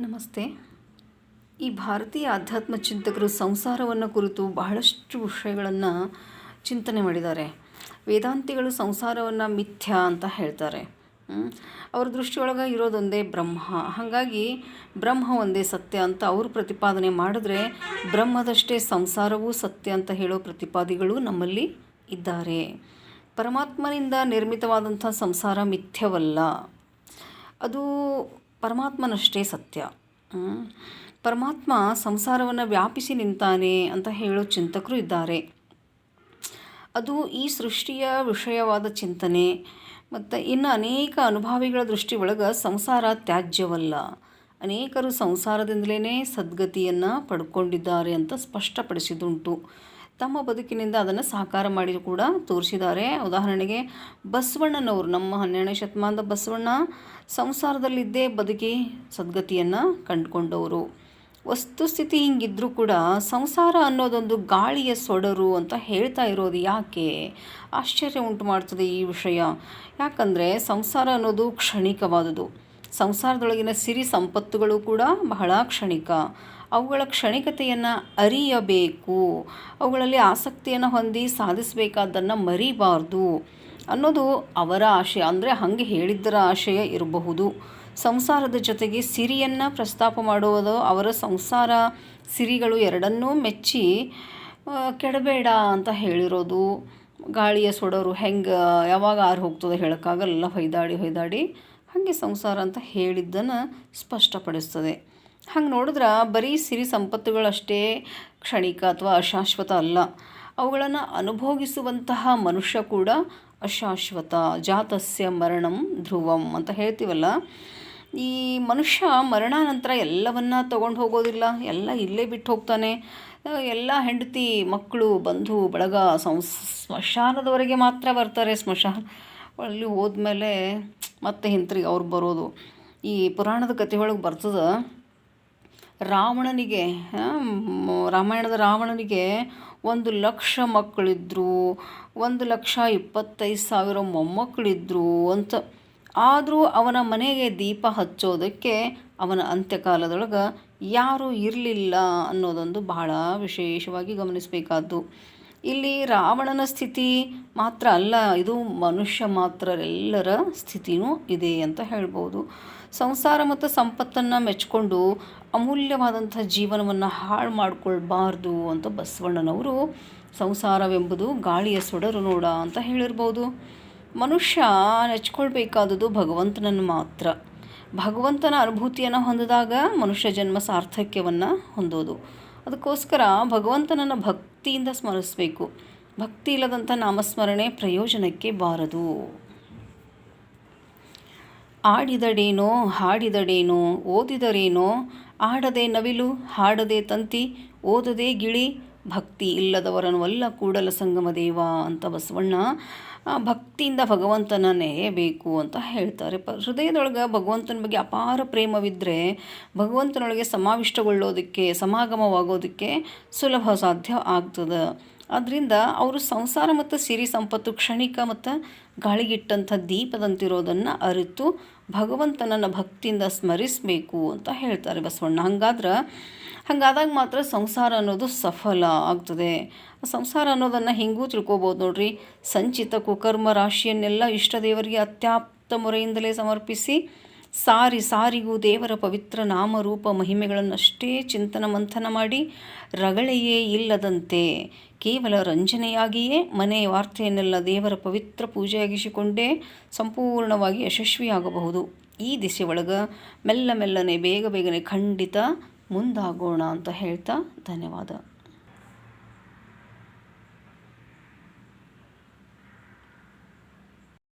ನಮಸ್ತೆ. ಈ ಭಾರತೀಯ ಆಧ್ಯಾತ್ಮ ಚಿಂತಕರು ಸಂಸಾರವನ್ನು ಕುರಿತು ಬಹಳಷ್ಟು ವಿಷಯಗಳನ್ನು ಚಿಂತನೆ ಮಾಡಿದ್ದಾರೆ. ವೇದಾಂತಿಗಳು ಸಂಸಾರವನ್ನು ಮಿಥ್ಯ ಅಂತ ಹೇಳ್ತಾರೆ. ಅವರ ದೃಷ್ಟಿಯೊಳಗೆ ಇರೋದೊಂದೇ ಬ್ರಹ್ಮ. ಹಾಗಾಗಿ ಬ್ರಹ್ಮ ಒಂದೇ ಸತ್ಯ ಅಂತ ಅವರು ಪ್ರತಿಪಾದನೆ ಮಾಡಿದ್ರೆ ಬ್ರಹ್ಮದಷ್ಟೇ ಸಂಸಾರವೂ ಸತ್ಯ ಅಂತ ಹೇಳೋ ಪ್ರತಿಪಾದಿಗಳು ನಮ್ಮಲ್ಲಿ ಇದ್ದಾರೆ. ಪರಮಾತ್ಮನಿಂದ ನಿರ್ಮಿತವಾದಂಥ ಸಂಸಾರ ಮಿಥ್ಯವಲ್ಲ. ಅದು ಪರಮಾತ್ಮನಷ್ಟೇ ಸತ್ಯ. ಪರಮಾತ್ಮ ಸಂಸಾರವನ್ನು ವ್ಯಾಪಿಸಿ ನಿಂತಾನೆ ಅಂತ ಹೇಳೋ ಚಿಂತಕರು ಇದ್ದಾರೆ. ಅದು ಈ ಸೃಷ್ಟಿಯ ವಿಷಯವಾದ ಚಿಂತನೆ. ಮತ್ತು ಇನ್ನು ಅನೇಕ ಅನುಭಾವಿಗಳ ದೃಷ್ಟಿ ಒಳಗೆ ಸಂಸಾರ ತ್ಯಾಜ್ಯವಲ್ಲ. ಅನೇಕರು ಸಂಸಾರದಿಂದಲೇ ಸದ್ಗತಿಯನ್ನು ಪಡ್ಕೊಂಡಿದ್ದಾರೆ ಅಂತ ಸ್ಪಷ್ಟಪಡಿಸಿದುಂಟು. ತಮ್ಮ ಬದುಕಿನಿಂದ ಅದನ್ನು ಸಾಕಾರ ಮಾಡಿ ಕೂಡ ತೋರಿಸಿದ್ದಾರೆ. ಉದಾಹರಣೆಗೆ, ಬಸವಣ್ಣನವರು, ನಮ್ಮ ಹನ್ನೆರಡನೇ ಶತಮಾನದ ಬಸವಣ್ಣ ಸಂಸಾರದಲ್ಲಿದ್ದೇ ಬದುಕಿ ಸದ್ಗತಿಯನ್ನು ಕಂಡುಕೊಂಡವರು. ವಸ್ತುಸ್ಥಿತಿ ಹಿಂಗಿದ್ರೂ ಕೂಡ ಸಂಸಾರ ಅನ್ನೋದೊಂದು ಗಾಳಿಯ ಸೊಡರು ಅಂತ ಹೇಳ್ತಾ ಇರೋದು ಯಾಕೆ? ಆಶ್ಚರ್ಯ ಉಂಟು ಮಾಡ್ತದೆ ಈ ವಿಷಯ. ಯಾಕಂದರೆ ಸಂಸಾರ ಅನ್ನೋದು ಕ್ಷಣಿಕವಾದುದು ಸಂಸಾರದೊಳಗಿನ ಸಿರಿ ಸಂಪತ್ತುಗಳು ಕೂಡ ಬಹಳ ಕ್ಷಣಿಕ. ಅವುಗಳ ಕ್ಷಣಿಕತೆಯನ್ನು ಅರಿಯಬೇಕು. ಅವುಗಳಲ್ಲಿ ಆಸಕ್ತಿಯನ್ನು ಹೊಂದಿ ಸಾಧಿಸಬೇಕಾದ್ದನ್ನು ಮರಿಬಾರ್ದು ಅನ್ನೋದು ಅವರ ಆಶಯ ಅಂದರೆ ಹಾಗೆ ಹೇಳಿದ್ದರ ಆಶಯ ಇರಬಹುದು. ಸಂಸಾರದ ಜೊತೆಗೆ ಸಿರಿಯನ್ನು ಪ್ರಸ್ತಾಪ ಮಾಡುವುದು ಅವರ ಸಂಸಾರ ಸಿರಿಗಳು ಎರಡನ್ನೂ ಮೆಚ್ಚಿ ಕೆಡಬೇಡ ಅಂತ ಹೇಳಿರೋದು. ಗಾಳಿಯ ಸೊಡೋರು ಹೆಂಗೆ, ಯಾವಾಗ ಆರು ಹೋಗ್ತದೆ ಹೇಳೋಕ್ಕಾಗಲ್ಲ. ಹೊಯ್ದಾಡಿ ಹೊಯ್ದಾಡಿ ಹಾಗೆ ಸಂಸಾರ ಅಂತ ಹೇಳಿದ್ದನ್ನು ಸ್ಪಷ್ಟಪಡಿಸ್ತದೆ. ಹಂಗೆ ನೋಡಿದ್ರೆ ಬರೀ ಸಿರಿ ಸಂಪತ್ತುಗಳಷ್ಟೇ ಕ್ಷಣಿಕ ಅಥವಾ ಅಶಾಶ್ವತ ಅಲ್ಲ. ಅವುಗಳನ್ನು ಅನುಭೋಗಿಸುವಂತಹ ಮನುಷ್ಯ ಕೂಡ ಅಶಾಶ್ವತ, ಜಾತಸ್ಯ ಮರಣಂ ಧ್ರುವಂ ಅಂತ ಹೇಳ್ತೀವಲ್ಲ. ಈ ಮನುಷ್ಯ ಮರಣಾನಂತರ ಎಲ್ಲವನ್ನ ತಗೊಂಡು ಹೋಗೋದಿಲ್ಲ. ಎಲ್ಲ ಇಲ್ಲೇ ಬಿಟ್ಟು ಹೋಗ್ತಾನೆ. ಎಲ್ಲ ಹೆಂಡತಿ, ಮಕ್ಕಳು, ಬಂಧು, ಬಳಗ ಸಂಸ್, ಸ್ಮಶಾನದವರೆಗೆ ಮಾತ್ರ ಬರ್ತಾರೆ ಸ್ಮಶಾನ. ಅಲ್ಲಿ ಹೋದ್ಮೇಲೆ ಮತ್ತೆ ಹಿಂತಿರುಗಿ ಅವ್ರು ಬರೋದು. ಈ ಪುರಾಣದ ಕಥೆ ಒಳಗೆ ಬರ್ತದೆ, ರಾವಣನಿಗೆ ರಾಮಾಯಣದ ರಾವಣನಿಗೆ ಒಂದು ಲಕ್ಷ ಮಕ್ಕಳಿದ್ರು, ಒಂದು ಲಕ್ಷ ಇಪ್ಪತ್ತೈದು ಸಾವಿರ ಮೊಮ್ಮಕ್ಕಳಿದ್ರು ಅಂತ. ಆದರೂ ಅವನ ಮನೆಗೆ ದೀಪ ಹಚ್ಚೋದಕ್ಕೆ ಅವನ ಅಂತ್ಯಕಾಲದೊಳಗೆ ಯಾರೂ ಇರಲಿಲ್ಲ ಅನ್ನೋದೊಂದು ಬಹಳ ವಿಶೇಷವಾಗಿ ಗಮನಿಸಬೇಕಾದ್ದು. ಇಲ್ಲಿ ರಾವಣನ ಸ್ಥಿತಿ ಮಾತ್ರ ಅಲ್ಲ, ಇದು ಮನುಷ್ಯ ಮಾತ್ರರೆಲ್ಲರ ಸ್ಥಿತಿನೂ ಇದೆ ಅಂತ ಹೇಳ್ಬೋದು. ಸಂಸಾರ ಮತ್ತು ಸಂಪತ್ತನ್ನು ಮೆಚ್ಕೊಂಡು ಅಮೂಲ್ಯವಾದಂಥ ಜೀವನವನ್ನು ಹಾಳು ಮಾಡಿಕೊಳ್ಬಾರ್ದು ಅಂತ ಬಸವಣ್ಣನವರು ಸಂಸಾರವೆಂಬುದು ಗಾಳಿಯ ಸೊಡರು ನೋಡ ಅಂತ ಹೇಳಿರ್ಬೋದು. ಮನುಷ್ಯ ನೆಚ್ಕೊಳ್ಬೇಕಾದದ್ದು ಭಗವಂತನನ್ನು ಮಾತ್ರ. ಭಗವಂತನ ಅನುಭೂತಿಯನ್ನು ಹೊಂದಿದಾಗ ಮನುಷ್ಯ ಜನ್ಮ ಸಾರ್ಥಕ್ಯವನ್ನು ಹೊಂದೋದು. ಅದಕ್ಕೋಸ್ಕರ ಭಗವಂತನನ್ನು ಭಕ್ತಿಯಿಂದ ಸ್ಮರಿಸಬೇಕು. ಭಕ್ತಿ ಇಲ್ಲದಂಥ ನಾಮಸ್ಮರಣೆ ಪ್ರಯೋಜನಕ್ಕೆ ಬಾರದು. ಆಡಿದಡೇನೋ, ಹಾಡಿದಡೇನೋ, ಓದಿದರೇನೋ ಆಡದೆ ನವಿಲು, ಹಾಡದೆ ತಂತಿ, ಓದದೆ ಗಿಳಿ, ಭಕ್ತಿ ಇಲ್ಲದವರನ್ನೆಲ್ಲ ಕೂಡಲ ಸಂಗಮ ದೇವ ಅಂತ ಬಸವಣ್ಣ ಭಕ್ತಿಯಿಂದ ಭಗವಂತನ ಬೇಕು ಅಂತ ಹೇಳ್ತಾರೆ. ಪ, ಹೃದಯದೊಳಗೆ ಭಗವಂತನ ಬಗ್ಗೆ ಅಪಾರ ಪ್ರೇಮವಿದ್ದರೆ ಭಗವಂತನೊಳಗೆ ಸಮಾವಿಷ್ಟಗೊಳ್ಳೋದಕ್ಕೆ, ಸಮಾಗಮವಾಗೋದಕ್ಕೆ ಸುಲಭ ಸಾಧ್ಯ ಆಗ್ತದೆ. ಆದ್ದರಿಂದ ಅವರು ಸಂಸಾರ ಮತ್ತು ಸಿರಿ ಸಂಪತ್ತು ಕ್ಷಣಿಕ ಮತ್ತು ಗಾಳಿಗಿಟ್ಟಂಥ ದೀಪದಂತಿರೋದನ್ನು ಅರಿತು ಭಗವಂತನನ್ನು ಭಕ್ತಿಯಿಂದ ಸ್ಮರಿಸಬೇಕು ಅಂತ ಹೇಳ್ತಾರೆ ಬಸವಣ್ಣ. ಹಂಗಾದ್ರೆ, ಹಾಗಾದಾಗ ಮಾತ್ರ ಸಂಸಾರ ಅನ್ನೋದು ಸಫಲ ಆಗ್ತದೆ. ಸಂಸಾರ ಅನ್ನೋದನ್ನು ಹಿಂಗೂ ತಿಳ್ಕೊಬೋದು ನೋಡ್ರಿ. ಸಂಚಿತ ಕುಕರ್ಮ ರಾಶಿಯನ್ನೆಲ್ಲ ಇಷ್ಟ ದೇವರಿಗೆ ಅತ್ಯಾಪ್ತ ಮೊರೆಯಿಂದಲೇ ಸಮರ್ಪಿಸಿ ಸಾರಿ ಸಾರಿಗೂ ದೇವರ ಪವಿತ್ರ ನಾಮರೂಪ ಮಹಿಮೆಗಳನ್ನಷ್ಟೇ ಚಿಂತನ ಮಂಥನ ಮಾಡಿ ರಗಳೆಯೇ ಇಲ್ಲದಂತೆ ಕೇವಲ ರಂಜನೆಯಾಗಿಯೇ ಮನೆ ವಾರ್ತೆಯನ್ನೆಲ್ಲ ದೇವರ ಪವಿತ್ರ ಪೂಜೆಯಾಗಿಸಿಕೊಂಡೇ ಸಂಪೂರ್ಣವಾಗಿ ಯಶಸ್ವಿಯಾಗಬಹುದು. ಈ ದಿಸೆ ಒಳಗೆ ಮೆಲ್ಲ ಮೆಲ್ಲನೆ ಬೇಗ ಬೇಗನೆ ಖಂಡಿತ ಮುಂದಾಗೋಣ ಅಂತ ಹೇಳ್ತಾ ಧನ್ಯವಾದ.